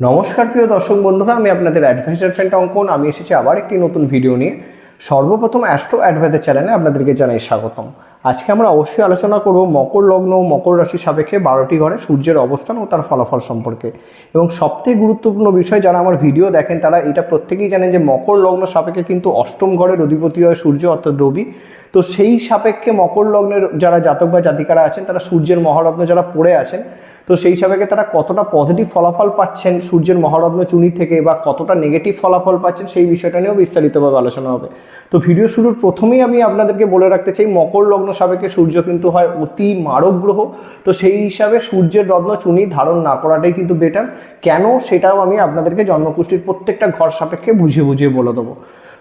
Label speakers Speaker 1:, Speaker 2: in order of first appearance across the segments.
Speaker 1: নমস্কার প্রিয় দর্শক বন্ধুরা, আমি আপনাদের অ্যাডভেঞ্চার ফ্রেন্ড অঙ্কন। আমি এসেছি আবার একটি নতুন ভিডিও নিয়ে। সর্বপ্রথম অ্যাস্ট্রো অ্যাডভাইজার চ্যানেলে আপনাদেরকে জানাই স্বাগতম। আজকে আমরা অবশ্যই আলোচনা করব মকর লগ্ন ও মকর রাশি সাপেক্ষে বারোটি ঘরে সূর্যের অবস্থান ও তার ফলাফল সম্পর্কে। এবং সবথেকে গুরুত্বপূর্ণ বিষয় যারা আমার ভিডিও দেখেন, তারা এটা প্রত্যেকেই জানেন যে মকর লগ্ন সাপেক্ষে কিন্তু অষ্টম ঘরের অধিপতি হয় সূর্য, অর্থাৎ রবি। তো সেই সাপেক্ষে মকর লগ্নের যারা জাতক বা জাতিকারা আছেন, তারা সূর্যের মহারত্ন যারা পড়ে আছেন, তো সেই সাপেক্ষে তারা কতটা পজিটিভ ফলাফল পাচ্ছেন সূর্যের মহারত্ন চুনি থেকে বা কতটা নেগেটিভ ফলাফল পাচ্ছেন সেই বিষয়টা নিয়েও বিস্তারিতভাবে আলোচনা হবে। তো ভিডিও শুরুর প্রথমেই আমি আপনাদেরকে বলে রাখতে চাই, মকর লগ্ন সাপেক্ষে সূর্য কিন্তু হয় অতি মারক গ্রহ, তো সেই হিসাবে সূর্যের রত্ন চুনি ধারণ না করাটাই কিন্তু বেটার কেন? সেটাও আমি আপনাদেরকে জন্মকুষ্ঠির প্রত্যেকটা ঘর সাপেক্ষে বুঝিয়ে বুঝিয়ে বলে দেবো।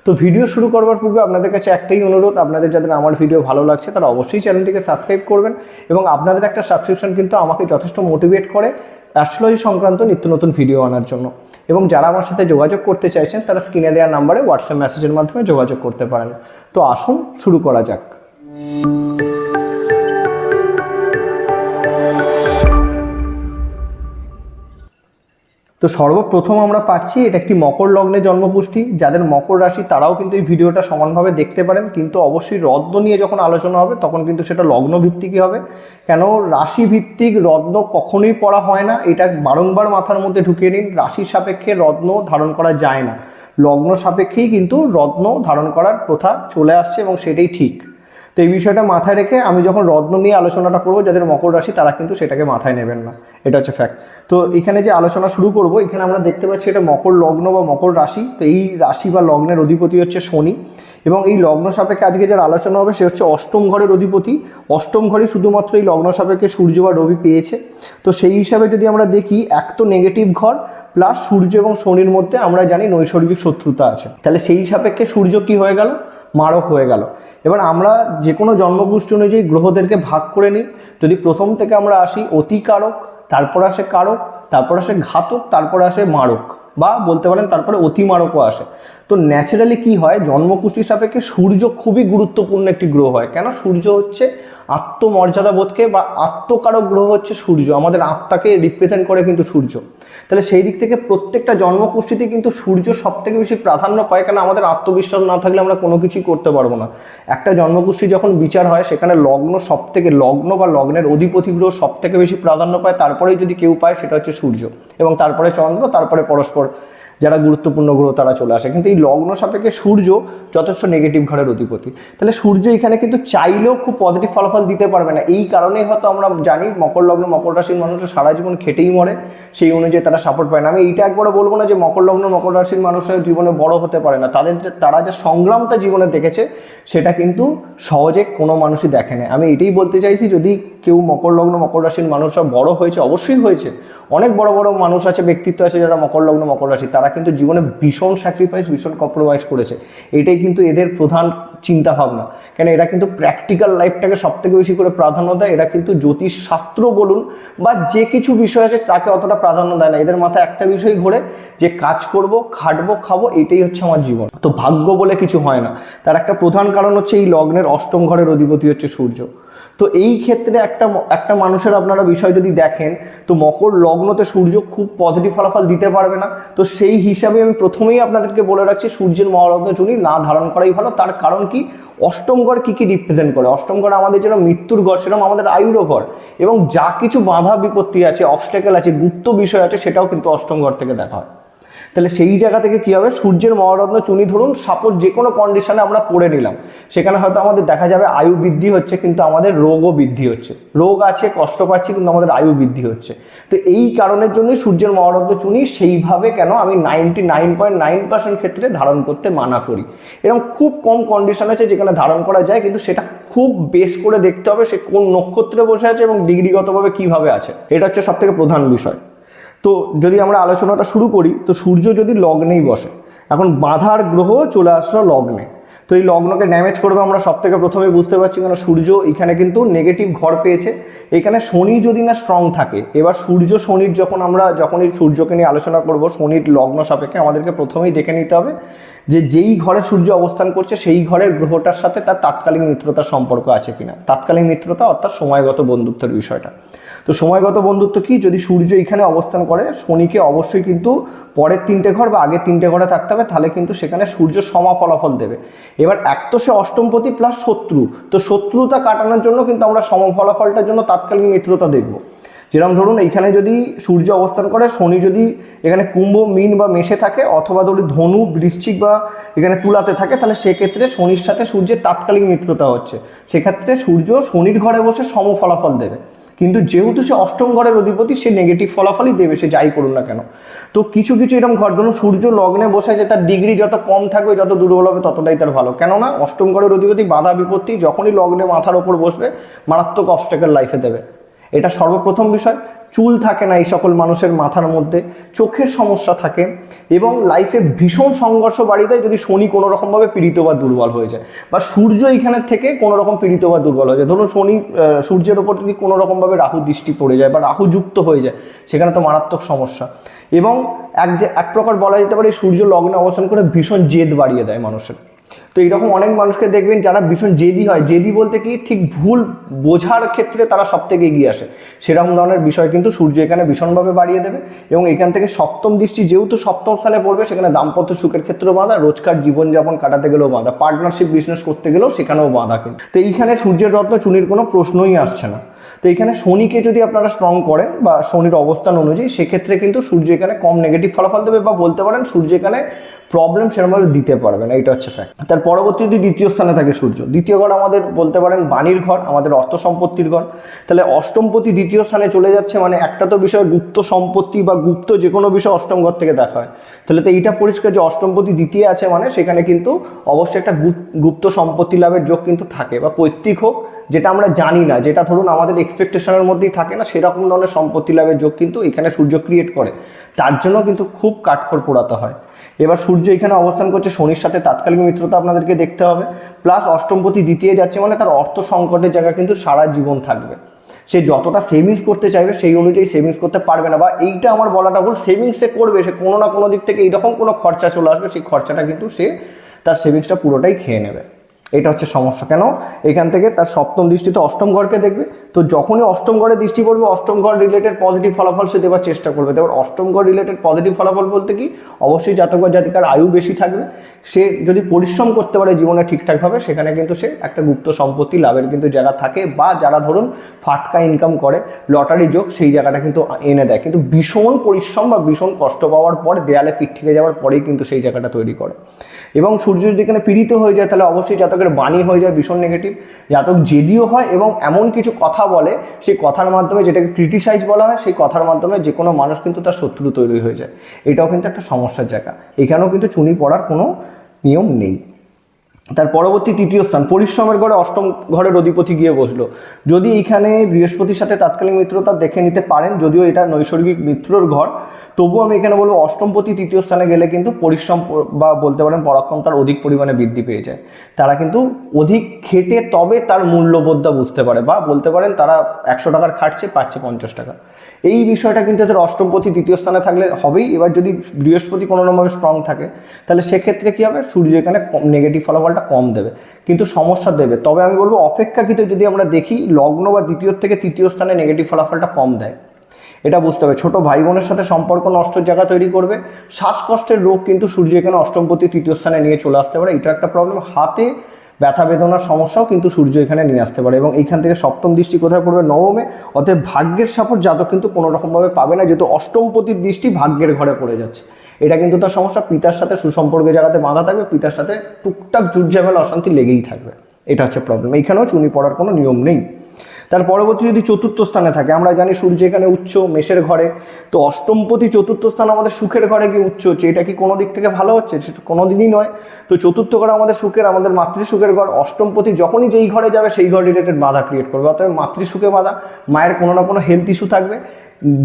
Speaker 1: তো ভিডিও শুরু করবার পূর্বে আপনাদের কাছে একটাই অনুরোধ, আপনাদের যাদের আমার ভিডিও ভালো লাগছে তারা অবশ্যই চ্যানেলটিকে সাবস্ক্রাইব করবেন এবং আপনাদের একটা সাবস্ক্রিপশন কিন্তু আমাকে যথেষ্ট মোটিভেট করে অ্যাস্ট্রোলজি সংক্রান্ত নিত্য নতুন ভিডিও আনার জন্য। এবং যারা আমার সাথে যোগাযোগ করতে চাইছেন, তারা স্ক্রিনে দেওয়া নাম্বারে হোয়াটসঅ্যাপ মেসেজের মাধ্যমে যোগাযোগ করতে পারেন। তো আসুন, শুরু করা যাক। তো সর্বপ্রথম আমরা পাচ্ছি এটা একটি মকর লগ্নে জন্মপুষ্টি। যাদের মকর রাশি, তারাও কিন্তু এই ভিডিওটা সমানভাবে দেখতে পারেন। কিন্তু অবশ্যই রত্ন নিয়ে যখন আলোচনা হবে, তখন কিন্তু সেটা লগ্ন ভিত্তিকই হবে। কেন? রাশি ভিত্তিক রত্ন কখনোই পড়া হয় না। এটা বারংবার মাথার মধ্যে ঢুকিয়ে নিন। রাশির সাপেক্ষে রত্ন ধারণ করা যায় না। লগ্ন সাপেক্ষেই কিন্তু রত্ন ধারণ করার প্রথা চলে আসছে এবং সেটাই ঠিক। তো এই বিষয়টা মাথায় রেখে আমি যখন রত্ন নিয়ে আলোচনাটা করব, যাদের মকর রাশি, তারা কিন্তু সেটাকে মাথায় নেবেন না। এটা হচ্ছে ফ্যাক্ট তো এখানে যে আলোচনা শুরু করব, এখানে আমরা দেখতে পাচ্ছি এটা মকর লগ্ন বা মকর রাশি। তো এই রাশি বা লগ্নের অধিপতি হচ্ছে শনি। এবং এই লগ্ন সাপেক্ষে আজকে যার আলোচনা হবে, সে হচ্ছে অষ্টম ঘরের অধিপতি। অষ্টম ঘরই শুধুমাত্র এই লগ্ন সাপেক্ষে সূর্য বা রবি পেয়েছে। তো সেই হিসাবে যদি আমরা দেখি, এক তো নেগেটিভ ঘর প্লাস সূর্য এবং শনির মধ্যে আমরা জানি নৈসর্গিক শত্রুতা আছে। তাহলে সেই সাপেক্ষে সূর্য কি হয়ে গেল? মারক হয়ে গেল। এবার আমরা যে কোনো জন্মগোষ্ঠী অনুযায়ী গ্রহদেরকে ভাগ করে নিই। যদি প্রথম থেকে আমরা আসি, অতিকারক, তারপর আসে কারক, তারপর আসে ঘাতক, তারপর আসে মারক, বা বলতে পারেন তারপরে অতিমারকও আসে। তো ন্যাচারালি কি হয়? জন্মকুষ্ঠী সাপেক্ষে সূর্য খুবই গুরুত্বপূর্ণ একটি গ্রহ হয়। কেন? সূর্য হচ্ছে আত্মমর্যাদা বোধকে বা আত্মকারক গ্রহ হচ্ছে সূর্য। আমাদের আত্মাকে রিপ্রেজেন্ট করে কিন্তু সূর্য। তাহলে সেই দিক থেকে প্রত্যেকটা জন্মকুষ্ঠিতে কিন্তু সূর্য সব থেকে বেশি প্রাধান্য পায়। কেন? আমাদের আত্মবিশ্বাস না থাকলে আমরা কোনো কিছুই করতে পারব না। একটা জন্মকুষ্ঠি যখন বিচার হয়, সেখানে লগ্ন সব থেকে লগ্ন বা লগ্নের অধিপতি গ্রহ সব থেকে বেশি প্রাধান্য পায়। তারপরেই যদি কেউ পায়, সেটা হচ্ছে সূর্য। এবং তারপরে চন্দ্র, তারপরে পরস্পর। যারা গুরুত্বপূর্ণ গ্রহ তারা চলে আসে। কিন্তু এই লগ্ন সাপেক্ষে সূর্য যথেষ্ট নেগেটিভ ঘরের অধিপতি। তাহলে সূর্য এখানে কিন্তু চাইলেও খুব পজিটিভ ফলাফল দিতে পারবে না। এই কারণেই হয়তো আমরা জানি মকর লগ্ন, মকর রাশির মানুষের সারা জীবন খেটেই মরে, সেই অনুযায়ী তারা সাপোর্ট পায় না। আমি এইটা একবারও বলব না যে মকর লগ্ন, মকর রাশির মানুষের জীবনে বড় হতে পারে না। তাদের তারা যে সংগ্রামটা জীবনে দেখেছে, সেটা কিন্তু সহজে কোনো মানুষই দেখে না আমি এটাই বলতে চাইছি, যদি কেউ মকর লগ্ন, মকর রাশির মানুষরা বড় হয়েছে, অবশ্যই হয়েছে। অনেক বড় বড় মানুষ আছে, ব্যক্তিত্ব আছে যারা মকর লগ্ন, মকর রাশি, তারা কিন্তু জীবনে ভীষণ স্যাক্রিফাইস ভীষণ কম্প্রোমাইজ করেছে। এটাই কিন্তু এদের প্রধান চিন্তা ভাবনা কেন এরা কিন্তু প্র্যাকটিক্যাল লাইফটাকে সব থেকে বেশি করে প্রাধান্য দেয়। এরা কিন্তু জ্যোতিষ শাস্ত্র বলুন বা যে কিছু বিষয় আছে, তাকে অতটা প্রাধান্য দেয় না। এদের মাথায় একটা বিষয় ঘোরে যে কাজ করব, খাটবো, খাব, এটাই হচ্ছে আমার জীবন। তো ভাগ্য বলে কিছু হয় না। তার একটা প্রধান কারণ হচ্ছে এই লগ্নের অষ্টম ঘরের অধিপতি হচ্ছে সূর্য। তো এই ক্ষেত্রে একটা একটা মানুষের আপনারা বিষয় যদি দেখেন, তো মকর লগ্নতে সূর্য খুব পজিটিভ ফলাফল দিতে পারবে না। তো সেই হিসাবে আমি প্রথমেই আপনাদেরকে বলে রাখছি, সূর্যের মহারত্ন চুনি না ধারণ করাই ভালো। তার কারণ কি? অষ্টম ঘর কী কী রিপ্রেজেন্ট করে? অষ্টম ঘর আমাদের যেরকম মৃত্যুর ঘর, সেরকম আমাদের আয়ুরও ঘর। এবং যা কিছু বাধা বিপত্তি আছে অবস্টেকেল আছে, গুপ্ত বিষয় আছে, সেটাও কিন্তু অষ্টম ঘর থেকে দেখা হয়। তাহলে সেই জায়গা থেকে কী হবে? সূর্যের মহারত্ন চুনি ধরুন সাপোজ যে কোনো কন্ডিশনে আমরা পড়ে নিলাম। সেখানে হয়তো আমাদের দেখা যাবে আয়ু বৃদ্ধি হচ্ছে, কিন্তু আমাদের রোগও বৃদ্ধি হচ্ছে। রোগ আছে, কষ্ট পাচ্ছি, কিন্তু আমাদের আয়ু বৃদ্ধি হচ্ছে। তো এই কারণের জন্যই সূর্যের মহারত্ন চুনি সেইভাবে কেন আমি ninety nine point nine percent ক্ষেত্রে ধারণ করতে মানা করি। এরকম খুব কম কন্ডিশন আছে যেখানে ধারণ করা যায়, কিন্তু সেটা খুব বেশ করে দেখতে হবে সে কোন নক্ষত্রে বসে আছে এবং ডিগ্রিগতভাবে কীভাবে আছে। এটা হচ্ছে সব থেকে প্রধান বিষয়। তো যদি আমরা আলোচনাটা শুরু করি, তো সূর্য যদি লগ্নেই বসে, এখন বাধার গ্রহ চলে আসলো লগ্নে। তো এই লগ্নকে ড্যামেজ করবে আমরা সব থেকে প্রথমে বুঝতে পারছি কেন সূর্য এখানে কিন্তু নেগেটিভ ঘর পেয়েছে। এখানে শনি যদি না স্ট্রং থাকে, এবার সূর্য শনির যখন আমরা, যখনই সূর্যকে নিয়ে আলোচনা করব, শনির লগ্ন সাপেক্ষে আমাদেরকে প্রথমেই দেখে নিতে হবে যে যেই ঘরে সূর্য অবস্থান করছে, সেই ঘরের গ্রহটার সাথে তার তাৎকালীন মিত্রতার সম্পর্ক আছে কিনা? তাৎকালীন মিত্রতা অর্থাৎ সময়গত বন্ধুত্বের বিষয়টা। তো সময়গত বন্ধুত্ব কি? যদি সূর্য এখানে অবস্থান করে, শনিকে অবশ্যই কিন্তু পরের তিনটে ঘর বা আগের তিনটে ঘরে থাকতে হবে, তাহলে কিন্তু সেখানে সূর্য সমা ফলাফল দেবে। এবার এক তো সে অষ্টমপতি প্লাস শত্রু। তো শত্রুতা কাটানোর জন্য কিন্তু আমরা সম ফলাফলটার জন্য তাৎকালীন মিত্রতা দেখব। যেরকম ধরুন এইখানে যদি সূর্য অবস্থান করে, শনি যদি এখানে কুম্ভ, মিন বা মেষে থাকে, অথবা ধরুন ধনু, বৃশ্চিক বা এখানে তুলাতে থাকে, তাহলে সেক্ষেত্রে শনির সাথে সূর্যের তাৎকালিক মিত্রতা হচ্ছে। সেক্ষেত্রে সূর্য শনির ঘরে বসে সম ফলাফল দেবে। কিন্তু যেহেতু সে অষ্টম ঘরের অধিপতি, সে নেগেটিভ ফলাফলই দেবে, সে যাই করুন না কেন। তো কিছু কিছু এরকম ঘর, ধরুন সূর্য লগ্নে বসে আছে, তার ডিগ্রি যত কম থাকবে, যত দুর্বল হবে, ততটাই তার ভালো। কেননা অষ্টম ঘরের অধিপতি বাধা বিপত্তি, যখনই লগ্নে মাথার ওপর বসবে, মারাত্মক অবস্টেকের লাইফে দেবে। এটা সর্বপ্রথম বিষয়। চুল থাকে না এই সকল মানুষের মাথার মধ্যে, চোখের সমস্যা থাকে এবং লাইফে ভীষণ সংঘর্ষ বাড়িয়ে দেয় যদি শনি কোনো রকমভাবে পীড়িত বা দুর্বল হয়ে যায় বা সূর্য এইখানের থেকে কোনো রকম পীড়িত বা দুর্বল হয়ে যায়। ধরুন শনি সূর্যের ওপর যদি কোনো রকমভাবে রাহু দৃষ্টি পড়ে যায় বা রাহু যুক্ত হয়ে যায়, সেখানে তো মারাত্মক সমস্যা। এবং এক এক প্রকার বলা যেতে পারে, সূর্য লগ্নে অবস্থান করে ভীষণ জেদ বাড়িয়ে দেয় মানুষের। তো এইরকম অনেক মানুষকে দেখবেন যারা ভীষণ জেদি হয়। জেদি বলতে কি ঠিক ভুল বোঝার ক্ষেত্রে তারা সব থেকে এগিয়ে আসে। সেরকম ধরনের বিষয় কিন্তু সূর্য এখানে ভীষণভাবে বাড়িয়ে দেবে এবং এখান থেকে সপ্তম দৃষ্টি যেহেতু সপ্তম স্থানে পড়বে, সেখানে দাম্পত্য সুখের ক্ষেত্রেও বাঁধা, রোজকার জীবনযাপন কাটাতে গেলেও বাঁধা পার্টনারশিপ বিজনেস করতে গেলেও সেখানেও বাঁধা কিন্তু। তো এইখানে সূর্যের রত্ন, চুনির কোনো প্রশ্নই আসছে না। তো এখানে শনিকে যদি আপনারা স্ট্রং করেন বা শনির অবস্থান অনুযায়ী, সেক্ষেত্রে কিন্তু সূর্য এখানে কম নেগেটিভ ফলাফল দেবে বা বলতে পারেন সূর্য এখানে প্রবলেম সেরকমভাবে দিতে পারবে না, এটা হচ্ছে ফ্যাক্ট তার পরবর্তী যদি দ্বিতীয় স্থানে থাকে সূর্য, দ্বিতীয় ঘর আমাদের বলতে পারেন বাণীর ঘর, আমাদের অর্থ সম্পত্তির ঘর। তাহলে অষ্টমপতি দ্বিতীয় স্থানে চলে যাচ্ছে মানে একটা তো বিষয় গুপ্ত সম্পত্তি বা গুপ্ত যে কোনো বিষয় অষ্টম ঘর থেকে দেখা হয়। তাহলে তো এইটা পরিষ্কার যে অষ্টমপতি দ্বিতীয় আছে মানে সেখানে কিন্তু অবশ্যই একটা গুপ- গুপ্ত সম্পত্তি লাভের যোগ কিন্তু থাকে বা পৈতৃক হোক যেটা আমরা জানি না, যেটা ধরুন আমাদের এক্সপেকটেশনের মধ্যেই থাকে না, সেরকম ধরনের সম্পত্তি লাভের যোগ কিন্তু এখানে সূর্য ক্রিয়েট করে। তার জন্য কিন্তু খুব কাঠখড় পোড়াতে হয়। এবার সূর্য এখানে অবস্থান করছে শনির সাথে তাৎকালিক মিত্রতা আপনাদেরকে দেখতে হবে। প্লাস অষ্টমপতি দ্বিতীয় যাচ্ছে মানে তার অর্থ সংকটের জায়গা কিন্তু সারা জীবন থাকবে। সে যতটা সেভিংস করতে চাইবে, সেই অনুযায়ী সেভিংস করতে পারবে না বা এইটা আমার বলাটা ভুল সেভিংস করবে, সে কোনো না কোনো দিক থেকে এইরকম কোনো খরচা চলে আসবে, সেই খরচাটা কিন্তু সে তার সেভিংসটা পুরোটাই খেয়ে নেবে। এটা হচ্ছে সমস্যা। কেন? এখান থেকে তার সপ্তম দৃষ্টিতে অষ্টম ঘরকে দেখবে। তো যখনই অষ্টম ঘরে দৃষ্টি পড়বে, অষ্টম ঘর রিলেটেড পজিটিভ ফলাফল সে দেওয়ার চেষ্টা করবে। এবার অষ্টম ঘর রিলেটেড পজিটিভ ফলাফল বলতে কি? অবশ্যই জাতক বা জাতিকার আয়ু বেশি থাকবে। সে যদি পরিশ্রম করতে পারে জীবনে ঠিকঠাকভাবে, সেখানে কিন্তু সে একটা গুপ্ত সম্পত্তি লাভের কিন্তু জায়গা থাকে বা যারা ধরুন ফাটকা ইনকাম করে লটারি যোগ, সেই জায়গাটা কিন্তু এনে দেয়। কিন্তু ভীষণ পরিশ্রম বা ভীষণ কষ্ট পাওয়ার পর দেয়ালে পিঠ থেকে যাওয়ার পরেই কিন্তু সেই জায়গাটা তৈরি করে। এবং সূর্য যদি এখানে পীড়িত হয়ে যায়, তাহলে অবশ্যই জাতকের বাণী হয়ে যায়, ভীষণ নেগেটিভ জাতক জেদিও হয় এবং এমন কিছু কথা বলে, সেই কথার মাধ্যমে যেটাকে ক্রিটিসাইজ বলা হয়, সেই কথার মাধ্যমে যে কোনো মানুষ কিন্তু তার শত্রু তৈরি হয়ে যায়। এটাও কিন্তু একটা সমস্যার জায়গা। এখানেও কিন্তু চুনি পড়ার কোনো নিয়ম নেই। তার পরবর্তী তৃতীয় স্থান পরিশ্রমের ঘরে অষ্টম ঘরের অধিপতি গিয়ে বসল। যদি এইখানে বৃহস্পতির সাথে তাৎকালিক মিত্রতা দেখে নিতে পারেন, যদিও এটা নৈসর্গিক মিত্রর ঘর, তবুও আমি এখানে বলব অষ্টমপতি তৃতীয় স্থানে গেলে কিন্তু পরিশ্রম বা বলতে পারেন পরাক্রমতার অধিক পরিমাণে বৃদ্ধি পেয়ে যায়। তারা কিন্তু অধিক খেটে তবে তার মূল্যবোধটা বুঝতে পারে বা বলতে পারেন তারা একশো টাকার খাটছে, পাচ্ছে পঞ্চাশ টাকা। এই বিষয়টা কিন্তু এদের অষ্টমপতি তৃতীয় স্থানে থাকলে হবেই। এবার যদি বৃহস্পতি কোনো রকমভাবে স্ট্রং থাকে, তাহলে সেক্ষেত্রে কী হবে? সূর্য এখানে নেগেটিভ ফলাফলটা কম দেবে, কিন্তু সমস্যা দেবে। তবে আমি বলব, অপেক্ষাকৃত যদি আমরা দেখি, লগ্ন বা দ্বিতীয় থেকে তৃতীয় স্থানে নেগেটিভ ফলাফলটা কম দেয়। এটা বুঝতে হবে। ছোটো ভাই বোনের সাথে সম্পর্ক নষ্টের জায়গা তৈরি করবে। শ্বাসকষ্টের রোগ কিন্তু সূর্য এখানে অষ্টমপতি তৃতীয় স্থানে নিয়ে চলে আসতে পারে। এটা একটা প্রবলেম হাতে ব্যথা বেদনার সমস্যাও কিন্তু সূর্য এখানে নিয়ে আসতে পারে এবং এইখান থেকে সপ্তম দৃষ্টি কোথায় পড়বে? নবমে। অতএব ভাগ্যের সাপোর্ট জাতক কিন্তু কোনো রকমভাবে পাবে না, যেহেতু অষ্টমপতির দৃষ্টি ভাগ্যের ঘরে পড়ে যাচ্ছে। এটা কিন্তু তার সমস্যা, পিতার সাথে সুসম্পর্কে জায়গাতে বাঁধা থাকবে, পিতার সাথে টুকটাক জুট অশান্তি লেগেই থাকবে। এটা হচ্ছে প্রবলেম এইখানেও চুনি পড়ার কোনো নিয়ম নেই। তার পরবর্তী যদি চতুর্থ স্থানে থাকে, আমরা জানি সূর্য এখানে উচ্চ, মেষের ঘরে। তো অষ্টমপতি চতুর্থ স্থান আমাদের সুখের ঘরে গিয়ে উচ্চ হচ্ছে। এটা কি কোনো দিক থেকে ভালো হচ্ছে? কোনো দিনই নয়। তো চতুর্থ ঘর আমাদের সুখের, আমাদের মাতৃসুখের ঘর। অষ্টমপতি যখনই যেই ঘরে যাবে, সেই ঘর রিলেটেড বাধা ক্রিয়েট করবে। অতএব মাতৃসুখে বাধা, মায়ের কোনো না কোনো হেলথ ইস্যু থাকবে।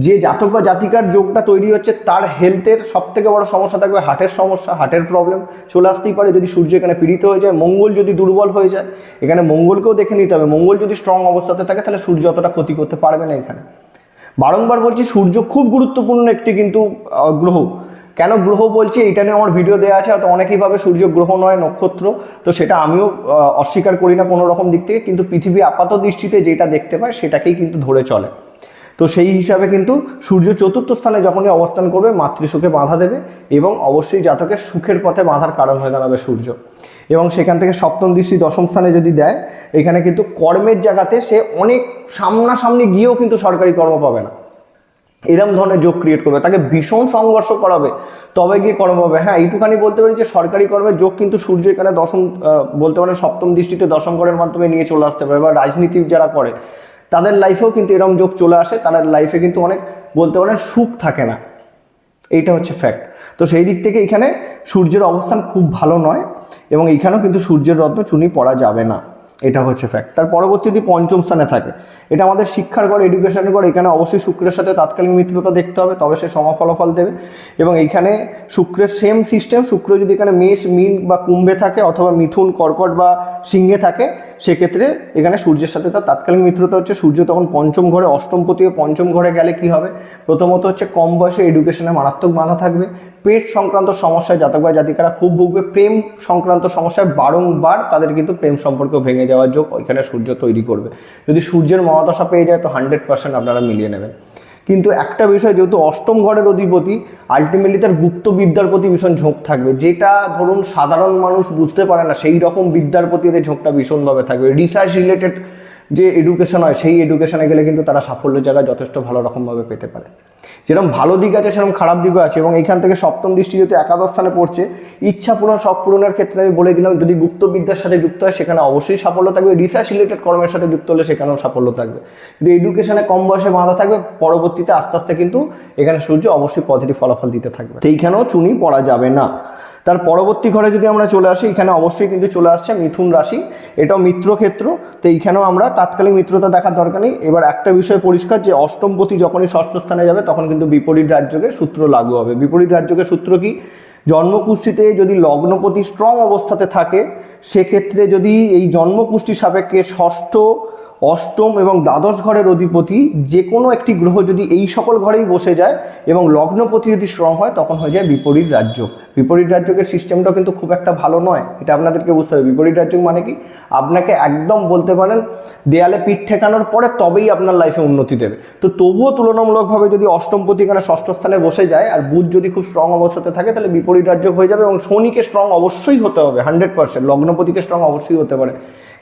Speaker 1: যে জাতক বা জাতিকার যোগটা তৈরি হচ্ছে, তার হেলথের সব থেকে বড় সমস্যা থাকবে হার্টের সমস্যা হার্টের প্রবলেম চলে আসতেই পারে। যদি সূর্য এখানে পীড়িত হয়ে যায়, মঙ্গল যদি দুর্বল হয়ে যায়, এখানে মঙ্গলকেও দেখে নিতে হবে। মঙ্গল যদি স্ট্রং অবস্থাতে থাকে, তাহলে সূর্য অতটা ক্ষতি করতে পারবে না এখানে। বারংবার বলছি, সূর্য খুব গুরুত্বপূর্ণ একটি কিন্তু গ্রহ। কেন গ্রহ বলছি? এটা নিয়ে আমার ভিডিও দেওয়া আছে, হয়তো অনেকেই ভাবে সূর্য গ্রহ নয়, নক্ষত্র। তো সেটা আমিও অস্বীকার করি না কোনো রকম দিক থেকে। কিন্তু পৃথিবী আপাত দৃষ্টিতে যেটা দেখতে পায়, সেটাকেই কিন্তু ধরে চলে। তো সেই হিসাবে কিন্তু সূর্য চতুর্থ স্থানে যখনই অবস্থান করবে, মাতৃসুখে বাধা দেবে এবং অবশ্যই জাতকের সুখের পথে বাধার কারণ হয়ে দাঁড়াবে সূর্য। এবং সেখান থেকে সপ্তম দৃষ্টি দশম স্থানে যদি দেয়, এখানে কিন্তু কর্মের জায়গাতে সে অনেক সামনাসামনি গিয়েও কিন্তু সরকারি কর্ম পাবে না। এরম ধরনের যোগ ক্রিয়েট করবে। তাকে ভীষণ সংঘর্ষ করাবে, তবে গিয়ে কর্ম হবে হ্যাঁ এইটুখানি বলতে পারি যে সরকারি কর্মের যোগ কিন্তু সূর্য এখানে দশম বলতে পারেন সপ্তম দৃষ্টিতে দশম ঘরের মাধ্যমে নিয়ে চলে আসতে পারে বা রাজনীতি যারা করে তাদের লাইফেও কিন্তু এরকম যোগ চলে আসে, তাদের লাইফে কিন্তু অনেক বলতে পারেন সুখ থাকে না। এইটা হচ্ছে ফ্যাক্ট তো সেই দিক থেকে এখানে সূর্যের অবস্থান খুব ভালো নয় এবং এখানেও কিন্তু সূর্যের রত্ন চুনি পড়া যাবে না। এটা হচ্ছে ফ্যাক্ট তার পরবর্তী যদি পঞ্চম স্থানে থাকে, এটা আমাদের শিক্ষার ঘর এডুকেশনের ঘর এখানে অবশ্যই শুক্রের সাথে তাৎকালীন মিত্রতা দেখতে হবে, তবে সে সমফলাফল দেবে। এবং এইখানে শুক্রের সেম সিস্টেম শুক্র যদি এখানে মেষ, মিন বা কুম্ভে থাকে অথবা মিথুন, কর্কট বা সিংহে থাকে, সেক্ষেত্রে এখানে সূর্যের সাথে তার তাৎকালিক মিত্রতা হচ্ছে সূর্য। তখন পঞ্চম ঘরে, অষ্টমপতি ও পঞ্চম ঘরে গেলে কি হবে? প্রথমত হচ্ছে কম বয়সে এডুকেশনে মারাত্মক বাধা থাকবে। পেট সংক্রান্ত সমস্যায় জাতক বা জাতিকারা খুব ভুগবে। প্রেম সংক্রান্ত সমস্যায় বারংবার তাদের কিন্তু প্রেম সম্পর্ক ভেঙে যাওয়ার যোগ ওইখানে সূর্য তৈরি করবে। যদি সূর্যের মহাদশা পেয়ে যায় তো হান্ড্রেড পার্সেন্ট আপনারা মিলিয়ে নেবেন। কিন্তু একটা বিষয়, যেহেতু অষ্টম ঘরের অধিপতি আলটিমেটলি তার গুপ্ত বিদ্যার প্রতি ভীষণ ঝোঁক থাকবে। যেটা ধরুন সাধারণ মানুষ বুঝতে পারে না, সেই রকম বিদ্যার প্রতি এদের ঝোঁকটা ভীষণভাবে থাকবে। রিসার্চ রিলেটেড যে এডুকেশন হয়, সেই এডুকেশনে গেলে কিন্তু তারা সাফল্যের জায়গায় যথেষ্ট ভালো রকমভাবে পেতে পারে। যেরকম ভালো দিক আছে সেরকম খারাপ দিকও আছে এবং এইখান থেকে সপ্তম দৃষ্টি যেহেতু একাদশ স্থানে পড়ছে, ইচ্ছা পূরণ, শখ পূরণের ক্ষেত্রে আমি বলে দিলাম, যদি গুপ্তবিদ্যার সাথে যুক্ত হয়, সেখানে অবশ্যই সাফল্য থাকবে। রিসার্চ রিলেটেড কর্মের সাথে যুক্ত হলে সেখানেও সাফল্য থাকবে। যদি এডুকেশনে কম বয়সে বাঁধা থাকবে, পরবর্তীতে আস্তে আস্তে কিন্তু এখানে সূর্য অবশ্যই পজিটিভ ফলাফল দিতে থাকবে। তো এইখানেও চুনি পড়া যাবে না। তার পরবর্তী ঘরে যদি আমরা চলে আসি, এখানে অবশ্যই কিন্তু চলে আসছে মিথুন রাশি। এটাও মিত্র ক্ষেত্র, তো এইখানেও আমরা তাৎকালিক মিত্রতা দেখার দরকার নেই। এবার একটা বিষয় পরিষ্কার যে অষ্টমপতি যখনই ষষ্ঠ স্থানে যাবে, তখন কিন্তু বিপরীত রাজ্যকে সূত্র লাগু হবে। বিপরীত রাজ্যকে সূত্র কি? জন্মকুষ্ঠিতে যদি লগ্নপতি স্ট্রং অবস্থাতে থাকে, সেক্ষেত্রে যদি এই জন্মকুষ্ঠি সাপেক্ষে ষষ্ঠ অষ্টম এবং দ্বাদশ ঘরের অধিপতি যে কোনো একটি গ্রহ যদি এই সকল ঘরেই বসে যায় এবং লগ্নপতি যদি স্ট্রং হয়, তখন হয়ে যায় বিপরীত রাজ্য। বিপরীত রাজ্যকের সিস্টেমটাও কিন্তু খুব একটা ভালো নয়। এটা আপনাদেরকে বুঝতে হবে। বিপরীত রাজ্য মানে কি? আপনাকে একদম বলতে পারেন, দেয়ালে পিঠ ঠেকানোর পরে তবেই আপনার লাইফে উন্নতি দেবে। তো তবুও তুলনামূলকভাবে যদি অষ্টমপতি এখানে ষষ্ঠ স্থানে বসে যায় আর বুধ যদি খুব স্ট্রং অবস্থাতে থাকে, তাহলে বিপরীত রাজ্য হয়ে যাবে এবং শনিকে স্ট্রং অবশ্যই হতে হবে। হান্ড্রেড পার্সেন্ট লগ্নপতিকে স্ট্রং অবশ্যই হতে পারে।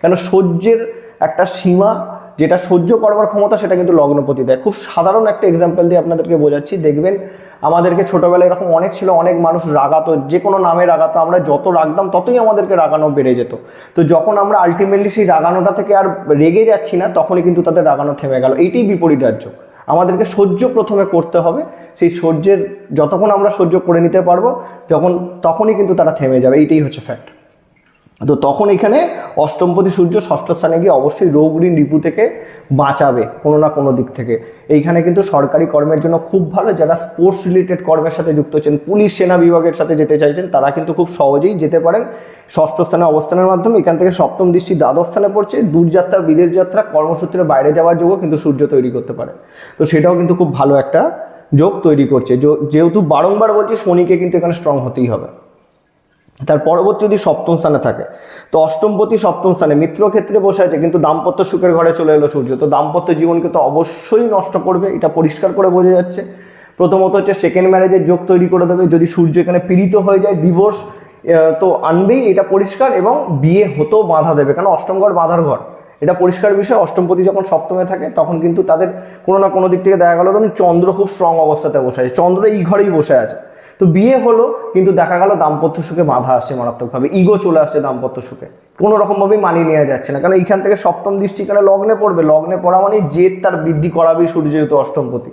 Speaker 1: কেন? সহ্যের একটা সীমা যেটা সহ্য করবার ক্ষমতা সেটা কিন্তু লগ্নপতি দেয়। খুব সাধারণ একটা এক্সাম্পল দিয়ে আপনাদেরকে বোঝাচ্ছি। দেখবেন আমাদেরকে ছোটবেলায় এরকম অনেক ছিল, অনেক মানুষ রাগাতো, যে কোনো নামে রাগাতো, আমরা যত রাগতাম ততই আমাদেরকে রাগানো বেড়ে যেত। তো যখন আমরা আলটিমেটলি সেই রাগানোটা থেকে আর রেগে যাচ্ছি না, তখনই কিন্তু তাদের রাগানো থেমে গেল। এইটাই বিপরীত রাজ্য আমাদেরকে সহ্য প্রথমে করতে হবে। সেই সহ্যের যতক্ষণ আমরা সহ্য করে নিতে পারব, যখন তখনই কিন্তু তারা থেমে যাবে। এইটাই হচ্ছে ফ্যাক্ট তো তখন এখানে অষ্টমপতি সূর্য ষষ্ঠ স্থানে গিয়ে অবশ্যই রোগ ঋণ রিপু থেকে বাঁচাবে কোনো না কোনো দিক থেকে। এইখানে কিন্তু সরকারি কর্মের জন্য খুব ভালো যারা স্পোর্টস রিলেটেড কর্মের সাথে যুক্ত হচ্ছেন পুলিশ, সেনা বিভাগের সাথে যেতে চাইছেন, তারা কিন্তু খুব সহজেই যেতে পারেন। ষষ্ঠ স্থানে অবস্থানের মাধ্যমে এখান থেকে সপ্তম দৃষ্টি দ্বাদশ স্থানে পড়ছে। দূরযাত্রা বিদেশ যাত্রা কর্মসূত্রে বাইরে যাওয়ার যোগও কিন্তু সূর্য তৈরি করতে পারে। তো সেটাও কিন্তু খুব ভালো একটা যোগ তৈরি করছে। যেহেতু বারংবার বলছি, শনিকে কিন্তু এখানে স্ট্রং হতেই হবে। তার পরবর্তী যদি সপ্তম স্থানে থাকে, তো অষ্টমপতি সপ্তম স্থানে মিত্র ক্ষেত্রে বসে আছে, কিন্তু দাম্পত্য সুখের ঘরে চলে এলো সূর্য। তো দাম্পত্য জীবনকে তো অবশ্যই নষ্ট করবে, এটা পরিষ্কার করে বোঝা যাচ্ছে। প্রথমত হচ্ছে সেকেন্ড ম্যারেজের যোগ তৈরি করে দেবে, যদি সূর্য এখানে পীড়িত হয়ে যায় ডিভোর্স তো আনবেই, এটা পরিষ্কার, এবং বিয়ে হতেও বাধা দেবে। কারণ অষ্টম ঘর বাঁধার ঘর। এটা পরিষ্কার বিষয়, অষ্টমপতি যখন সপ্তমে থাকে, তখন কিন্তু তাদের কোনো না কোনো দিক থেকে দেখা গেল চন্দ্র খুব স্ট্রং অবস্থাতে বসে আছে। চন্দ্র এই ঘরেই বসে আছে। তো বিয়ে হলো, কিন্তু দেখা গেল দাম্পত্য সুখে বাধা আসছে মারাত্মকভাবে। ইগো চলে আসছে দাম্পত্য সুখে। কোনো রকমভাবেই মানিয়ে নেওয়া যাচ্ছে না। কারণ এইখান থেকে সপ্তম দৃষ্টিকালে লগ্নে পড়বে? লগ্নে পড়া মানে জেদ তার বৃদ্ধি করাবেই সূর্য যেহেতু অষ্টমপতি।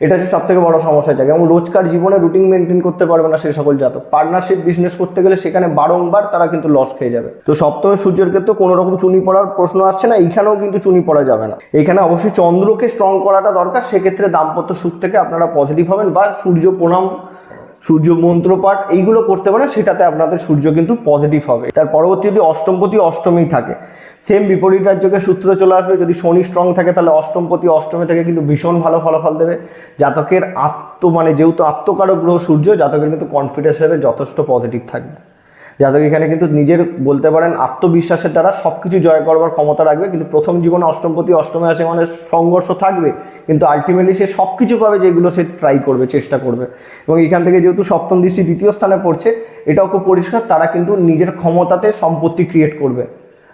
Speaker 1: এটা হচ্ছে সব থেকে বড় সমস্যা জায়গা। এবং রোজকার জীবনে রুটিন মেনটেন করতে পারবে না সেই সকল জাতক। পার্টনারশিপ বিজনেস করতে গেলে সেখানে বারংবার তারা কিন্তু লস খেয়ে যাবে। তো সপ্তমে সূর্যের ক্ষেত্রে কোনো রকম চুনি পড়ার প্রশ্ন আসছে না। এইখানেও কিন্তু চুনি পড়া যাবে না। এখানে অবশ্যই চন্দ্রকে স্ট্রং করাটা দরকার। সেক্ষেত্রে দাম্পত্য সুখ থেকে আপনারা পজিটিভ হবেন বা সূর্য প্রণাম সূর্য মন্ত্র পাঠ এইগুলো করতে পারেন, সেটাতে আপনাদের সূর্য কিন্তু পজিটিভ হবে। তার পরবর্তী যদি অষ্টমপতি অষ্টমী থাকে সেম বিপরীত রাজ্যকে সূত্র চলে আসবে, যদি শনি স্ট্রং থাকে, তাহলে অষ্টমপতি অষ্টমী থেকে কিন্তু ভীষণ ভালো ফলাফল দেবে। জাতকের আত্ম মানে যেহেতু আত্মকারক গ্রহ সূর্য, জাতকের কিন্তু কনফিডেন্স হবে যথেষ্ট পজিটিভ থাকবে। জাতক এখানে কিন্তু নিজের বলতে পারেন আত্মবিশ্বাসের দ্বারা সব কিছু জয় করবার ক্ষমতা রাখবে। কিন্তু প্রথম জীবনে অষ্টমপতি, অষ্টমে আছে মানে সংঘর্ষ থাকবে। কিন্তু আলটিমেটলি সে সব কিছু পাবে যেগুলো সে ট্রাই করবে, চেষ্টা করবে। এবং এখান থেকে যেহেতু সপ্তম দৃষ্টি দ্বিতীয় স্থানে পড়ছে, এটাও খুব পরিষ্কার, তারা কিন্তু নিজের ক্ষমতাতে সম্পত্তি ক্রিয়েট করবে।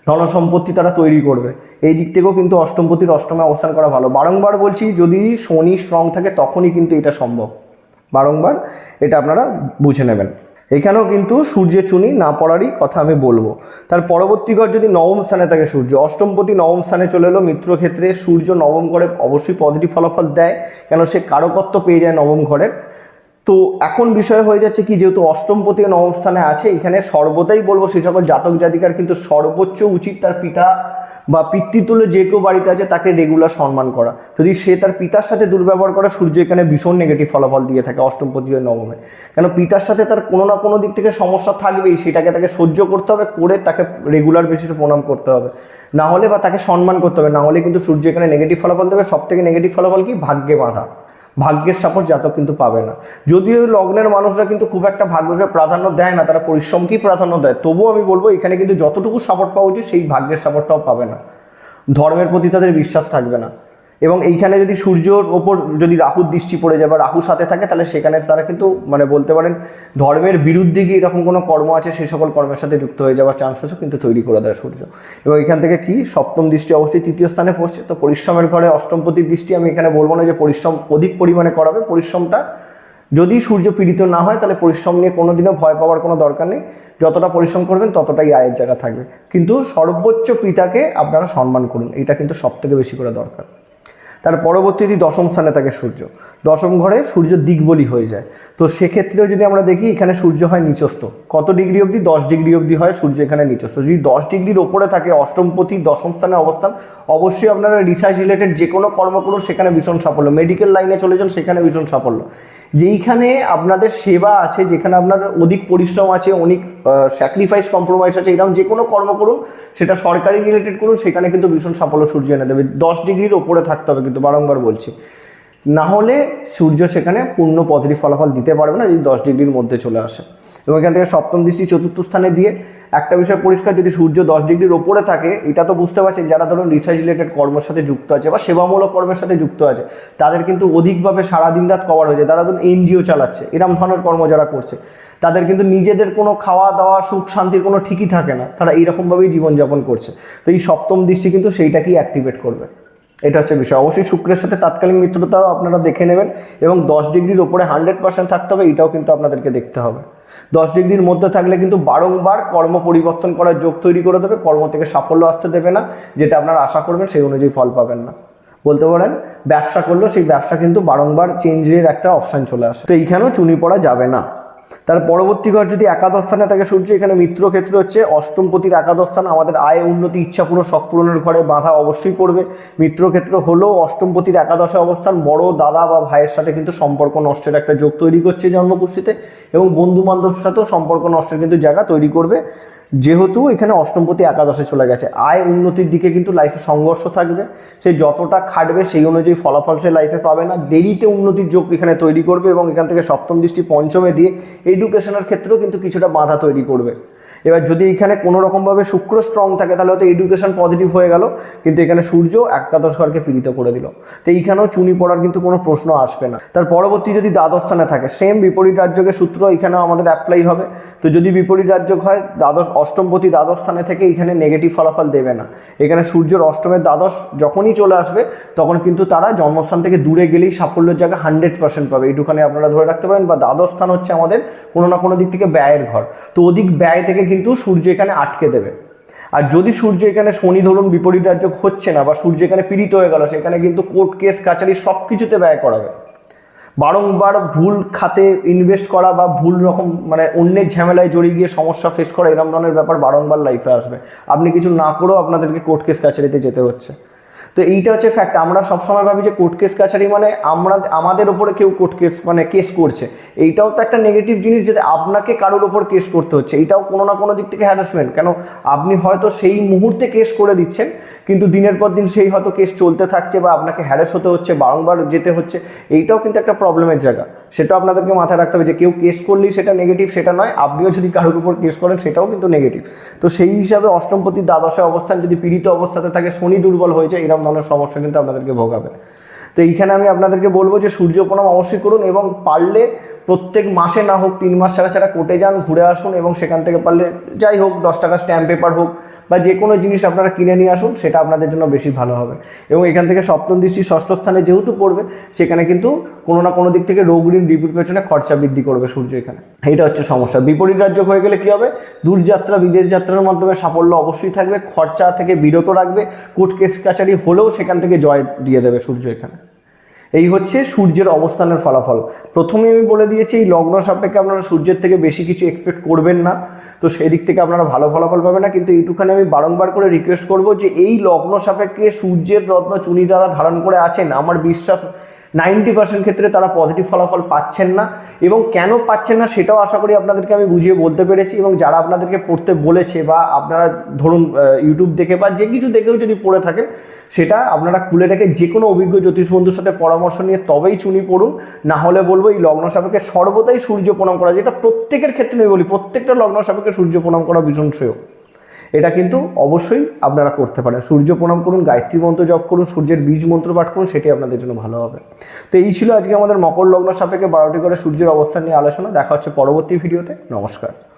Speaker 1: ধন সম্পত্তি তারা তৈরি করবে। এই দিক থেকেও কিন্তু অষ্টমপতির অষ্টমে অবস্থান করা ভালো। বারংবার বলছি, যদি শনি স্ট্রং থাকে, তখনই কিন্তু এটা সম্ভব। বারংবার এটা আপনারা বুঝে নেবেন। এখানেও কিন্তু সূর্যের চুনি না পড়ারই কথা আমি বলব। তার পরবর্তী ঘর যদি নবম স্থানে থাকে সূর্য, অষ্টমপতি নবম স্থানে চলে এলো মিত্র ক্ষেত্রে, সূর্য নবম ঘরে অবশ্যই পজিটিভ ফলাফল দেয়, কেন সে কারকত্ব পেয়ে যায় নবম ঘরের। তো এখন বিষয় হয়ে যাচ্ছে কি, যেহেতু অষ্টমপতি নবম স্থানে আছে, এখানে সর্বদাই বলব সেই সকল জাতক জাতিকার কিন্তু সর্বোচ্চ উচিত তার পিতা বা পিতৃতুল্য যে কেউ বাড়িতে আছে তাকে রেগুলার সম্মান করা। যদি সে তার পিতার সাথে দুর্ব্যবহার করে, সূর্য এখানে ভীষণ নেগেটিভ ফলাফল দিয়ে থাকে অষ্টমপতি ও নবমে। কেন পিতার সাথে তার কোনো না কোনো দিক থেকে সমস্যা থাকবেই, সেটাকে তাকে সহ্য করতে হবে, করে তাকে রেগুলার বেসিসে প্রণাম করতে হবে। না হলে বা তাকে সম্মান করতে হবে, না হলে কিন্তু সূর্য এখানে নেগেটিভ ফলাফল দেবে সব থেকে নেগেটিভ ফলাফল কি? ভাগ্যে বাঁধা। ভাগ্যের সাপোর্ট জাতক কিন্তু পাবে না। যদিও লগ্নের মানুষরা কিন্তু খুব একটা ভাগ্যকে প্রাধান্য দেয় না, তারা পরিশ্রমকেই প্রাধান্য দেয়। তবুও আমি বলব, এখানে কিন্তু যতটুকু সাপোর্ট পাওয়া উচিত, সেই ভাগ্যের সাপোর্টটাও পাবে না। ধর্মের প্রতি তাদের বিশ্বাস থাকবে না। এবং এইখানে যদি সূর্যর ওপর যদি রাহুর দৃষ্টি পড়ে যায় বা রাহু সাথে থাকে, তাহলে সেখানে তারা কিন্তু মানে বলতে পারেন ধর্মের বিরুদ্ধে গিয়ে এরকম কোনো কর্ম আছে সেই সকল কর্মের সাথে যুক্ত হয়ে যাওয়ার চান্সেসও কিন্তু তৈরি করে দেয় সূর্য। এবং এখান থেকে কি? সপ্তম দৃষ্টি অবশ্যই তৃতীয় স্থানে পড়ছে। তো পরিশ্রমের ঘরে অষ্টমপতির দৃষ্টি আমি এখানে বলব না যে পরিশ্রম অধিক পরিমাণে করাবে। পরিশ্রমটা যদি সূর্য পীড়িত না হয়, তাহলে পরিশ্রম নিয়ে কোনোদিনও ভয় পাওয়ার কোনো দরকার নেই। যতটা পরিশ্রম করবেন, ততটাই আয়ের জায়গা থাকবে। কিন্তু সর্বোচ্চ পিতাকে আপনারা সম্মান করুন। এটা কিন্তু সব থেকে বেশি করে দরকার। তার পরবর্তী যদি দশম স্থানে থাকে সূর্য। দশম ঘরে সূর্য দিকবলি হয়ে যায়। তো সেক্ষেত্রেও যদি আমরা দেখি, এখানে সূর্য হয় নিচস্থ। কত ডিগ্রি অবধি? দশ ডিগ্রি অবধি হয় সূর্য এখানে নিচস্থ। যদি দশ ডিগ্রির ওপরে থাকে, অষ্টমপতি, দশম স্থানে অবস্থান, অবশ্যই আপনারা রিসার্চ রিলেটেড যে কোনো কর্ম করুন সেখানে ভীষণ সাফল্য। মেডিকেল লাইনে চলে যান, সেখানে ভীষণ সাফল্য। যেইখানে আপনাদের সেবা আছে, যেখানে আপনার অধিক পরিশ্রম আছে, অনেক স্যাক্রিফাইস কম্প্রোমাইজ আছে, এরকম যে কোনো কর্ম করুন, সেটা সরকারি রিলেটেড করুন, সেখানে কিন্তু ভীষণ সাফল্য সূর্য এনে দেবে। দশ ডিগ্রির ওপরে থাকতে হবে কিন্তু বারংবার বলছি। না হলে সূর্য সেখানে পূর্ণ পজিটিভ ফলাফল দিতে পারবে না যদি দশ ডিগ্রির মধ্যে চলে আসে। এবং এখান থেকে সপ্তম দৃষ্টি চতুর্থ স্থানে দিয়ে একটা বিষয় পরিষ্কার, যদি সূর্য দশ ডিগ্রির ওপরে থাকে, এটা তো বুঝতে পারছেন যারা ধরুন রিসার্চ রিলেটেড কর্মের সাথে যুক্ত আছে বা সেবামূলক কর্মের সাথে যুক্ত আছে, তাদের কিন্তু অধিকভাবে সারা দিন রাত কভার হয়ে যায়। তারা ধরুন এনজিও চালাচ্ছে, এরম ধরনের কর্ম যারা করছে, তাদের কিন্তু নিজেদের কোনো খাওয়া দাওয়া, সুখ শান্তির কোনো ঠিকই থাকে না। তারা এইরকমভাবেই জীবনযাপন করছে। তো এই সপ্তম দৃষ্টি কিন্তু সেইটাকেই অ্যাক্টিভেট করবে। এটা হচ্ছে বিষয়। অবশ্যই শুক্রের সাথে তাৎকালীন মিত্রতাও আপনারা দেখে নেবেন এবং দশ ডিগ্রির ওপরে হান্ড্রেড পার্সেন্ট থাকতে হবে, এটাও কিন্তু আপনাদেরকে দেখতে হবে। দশ ডিগ্রির মধ্যে থাকলে কিন্তু বারংবার কর্ম পরিবর্তন করার যোগ তৈরি করে দেবে, কর্ম থেকে সাফল্য আসতে দেবে না, যেটা আপনারা আশা করবেন সেই অনুযায়ী ফল পাবেন না। বলতে পারেন, ব্যবসা করলেও সেই ব্যবসা কিন্তু বারংবার চেঞ্জের একটা অপশান চলে আসে। তো এইখানেও চুনি পড়া যাবে না। তার পরবর্তী ঘর যদি একাদশ স্থানে থাকে, সূর্য, এখানে মিত্র ক্ষেত্র হচ্ছে অষ্টমপতির একাদশ স্থান। আমাদের আয়, উন্নতি, ইচ্ছা পূরণ, শখ পূরণের ঘরে বাধা অবশ্যই পড়বে। মিত্র ক্ষেত্র হলেও অষ্টমপতির একাদশে অবস্থান। বড় দাদা বা ভাইয়ের সাথে কিন্তু সম্পর্ক নষ্টের একটা যোগ তৈরি করছে জন্মকুষ্ঠিতে এবং বন্ধু বান্ধবের সাথেও সম্পর্ক নষ্টের কিন্তু জায়গা তৈরি করবে। যেহেতু এখানে অষ্টমপতি একাদশে চলে গেছে। আয় উন্নতির দিকে কিন্তু লাইফে সংঘর্ষ থাকবে। সে যতটা খাটবে সেই অনুযায়ী ফলাফল সে লাইফে পাবে না। দেরিতে উন্নতির যোগ এখানে তৈরি করবে এবং এখান থেকে সপ্তম দৃষ্টি পঞ্চমে দিয়ে এডুকেশনের ক্ষেত্রেও কিন্তু কিছুটা বাধা তৈরি করবে। এবার যদি এখানে কোনো রকমভাবে শুক্র স্ট্রং থাকে, তাহলে হয়তো এডুকেশন পজিটিভ হয়ে গেল, কিন্তু এখানে সূর্য একাদশ ঘরকে পীড়িত করে দিল। তো এইখানেও চুনি পড়ার কিন্তু কোনো প্রশ্ন আসবে না। তার পরবর্তী যদি দ্বাদশ স্থানে থাকে সেম বিপরীত রাজ্যকে সূত্র এখানেও আমাদের অ্যাপ্লাই হবে। তো যদি বিপরীত রাজ্য হয়, দ্বাদশ, অষ্টমপতি দ্বাদশ স্থানে থেকে এখানে নেগেটিভ ফলাফল দেবে না। এখানে সূর্যের অষ্টমের দ্বাদশ যখনই চলে আসবে, তখন কিন্তু তারা জন্মস্থান থেকে দূরে গেলেই সাফল্যের জায়গা হান্ড্রেড পার্সেন্ট পাবে। এইটুখানে আপনারা ধরে রাখতে পারেন, বা দ্বাদশ স্থান হচ্ছে আমাদের কোনো না কোনো দিক থেকে ব্যয়ের ঘর। তো অধিক ব্যয় থেকে কিন্তু সূর্য এখানে আটকে দেবে। আর যদি সূর্য এখানে শনি ধরুন বিপরীত রাজ্য হচ্ছে না বা সূর্য এখানে পীড়িত হয়ে গেল, সেখানে কিন্তু কোর্ট কেস, কাচারি সব কিছুতে ব্যয় করাবে। বারংবার ভুল খাতে ইনভেস্ট করা বা ভুল রকম মানে অন্যের ঝামেলায় জড়িয়ে গিয়ে সমস্যা ফেস করা এরকম ধরনের ব্যাপার বারংবার লাইফে আসবে। আপনি কিছু না করেও আপনাদেরকে কোর্ট কেস কাছারিতে যেতে হচ্ছে। তো এইটা হচ্ছে ফ্যাক্ট আমরা সবসময় ভাবি যে কোর্ট কেস কাছারি মানে আমরা, আমাদের ওপরে কেউ কোর্ট কেস মানে কেস করছে। এইটাও তো একটা নেগেটিভ জিনিস যে আপনাকে কারোর ওপর কেস করতে হচ্ছে। এটাও কোনো না কোনো দিক থেকে হ্যারাসমেন্ট কেন আপনি হয়তো সেই মুহূর্তে কেস করে দিচ্ছেন কিন্তু দিনের পর দিন সেই হয়তো কেস চলতে থাকছে বা আপনাকে হ্যারাস হতে হচ্ছে, বারংবার যেতে হচ্ছে, এইটাও কিন্তু একটা প্রবলেমের জায়গা। সেটাও আপনাদেরকে মাথায় রাখতে হবে যে কেউ কেস করলেই সেটা নেগেটিভ সেটা নয়। আপনিও যদি কারোর উপর কেস করেন, সেটাও কিন্তু নেগেটিভ তো সেই হিসাবে অষ্টমপতির দ্বাদশে অবস্থান যদি পীড়িত অবস্থাতে থাকে, শনি দুর্বল হয়ে যায় এরকম ধরনের সমস্যা কিন্তু আপনাদেরকে ভোগাবে তো এইখানে আমি আপনাদেরকে বলব যে সূর্য প্রণাম অবশ্যই করুন এবং পারলে প্রত্যেক মাসে না হোক, তিন মাস ছাড়া ছাড়া কোর্টে যান, ঘুরে আসুন এবং সেখান থেকে পারলে যাই হোক, দশ টাকা স্ট্যাম্প পেপার হোক বা যে কোনো জিনিস আপনারা কিনে নিয়ে আসুন, সেটা আপনাদের জন্য বেশি ভালো হবে। এবং এখান থেকে সপ্তম দৃষ্টি ষষ্ঠ স্থানে যেহেতু পড়বে, সেখানে কিন্তু কোনো না কোনো দিক থেকে রোগ ঋণ রিপির পেছনে খরচা বৃদ্ধি করবে সূর্য এখানে। এইটা হচ্ছে সমস্যা। বিপরীত রাজ্য হয়ে গেলে কী হবে? দূরযাত্রা, বিদেশ যাত্রার মাধ্যমে সাফল্য অবশ্যই থাকবে, খরচা থেকে বিরত রাখবে, কোর্ট কেস কাছারি হলেও সেখান থেকে জয় দিয়ে দেবে সূর্য এখানে। এই হচ্ছে সূর্যের অবস্থানের ফলাফল। প্রথমে আমি বলে দিয়েছি, এই লগ্ন সাপেক্ষে আপনারা সূর্যের থেকে বেশি কিছু এক্সপেক্ট করবেন না। তো সেই দিক থেকে আপনারা ভালো ফলাফল পাবেন না, কিন্তু এইটুখানে আমি বারংবার করে রিকোয়েস্ট করব যে এই লগ্ন সাপেক্ষে সূর্যের রত্ন চুনি দ্বারা ধারণ করে আছেন, আমার বিশ্বাস নাইনটি পার্সেন্ট ক্ষেত্রে তারা পজিটিভ ফলাফল পাচ্ছেন না এবং কেন পাচ্ছেন না সেটাও আশা করি আপনাদেরকে আমি বুঝিয়ে বলতে পেরেছি এবং যারা আপনাদেরকে পড়তে বলেছে বা আপনারা ধরুন ইউটিউব দেখে বা যে কিছু দেখেও যদি পড়ে থাকেন, সেটা আপনারা খুলে রেখে যে কোনো অভিজ্ঞ জ্যোতিষ বন্ধুর সাথে পরামর্শ নিয়ে তবেই চুনি পড়ুন। না হলে বলব এই লগ্ন সাপেক্ষে সর্বদাই সূর্য প্রণাম করা, যেটা প্রত্যেকের ক্ষেত্রে আমি বলি, প্রত্যেকটা লগ্ন সাপেক্ষে সূর্য প্রণাম করা ভীষণ শ্রেয়। এটা কিন্তু অবশ্যই আপনারা করতে পারেন। সূর্য প্রণাম করুন, গায়ত্রী মন্ত্র জপ করুন, সূর্যের বীজ মন্ত্র পাঠ করুন, সেটি আপনাদের জন্য ভালো হবে। তো এই ছিল আজকে আমাদের মকর লগ্ন সাপেক্ষে বারোটি করে সূর্যের অবস্থান নিয়ে আলোচনা। দেখা হচ্ছে পরবর্তী ভিডিওতে। নমস্কার।